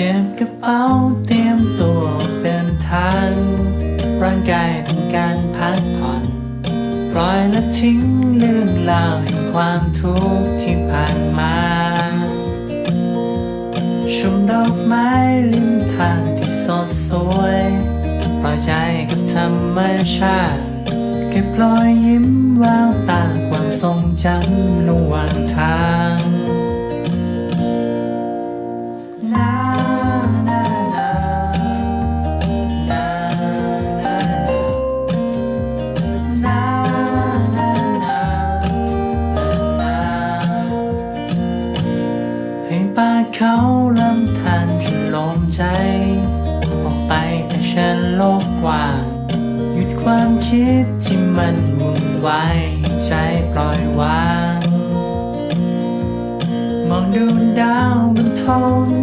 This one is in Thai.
ก็บกระเป๋าเตรียมตัวเดินทาง ร่างกายต้องการพักผ่อนปล่อยและทิ้งเรื่องราวแห่งความทุกข์ที่ผ่านมาชมดอกไม้ริมทางที่สดสวยปล่อยใจกับธรรมชาติเก็บรอยยิ้มแววตาความทรงจำระหว่างทาง ให้ป่าเขาลำธารจะลมใจ ออกไปเผชิญโลกกว้างหยุดความคิดที่มันวุ่นวายให้ใจปล่อยวาง มองดูดาวบนท้อง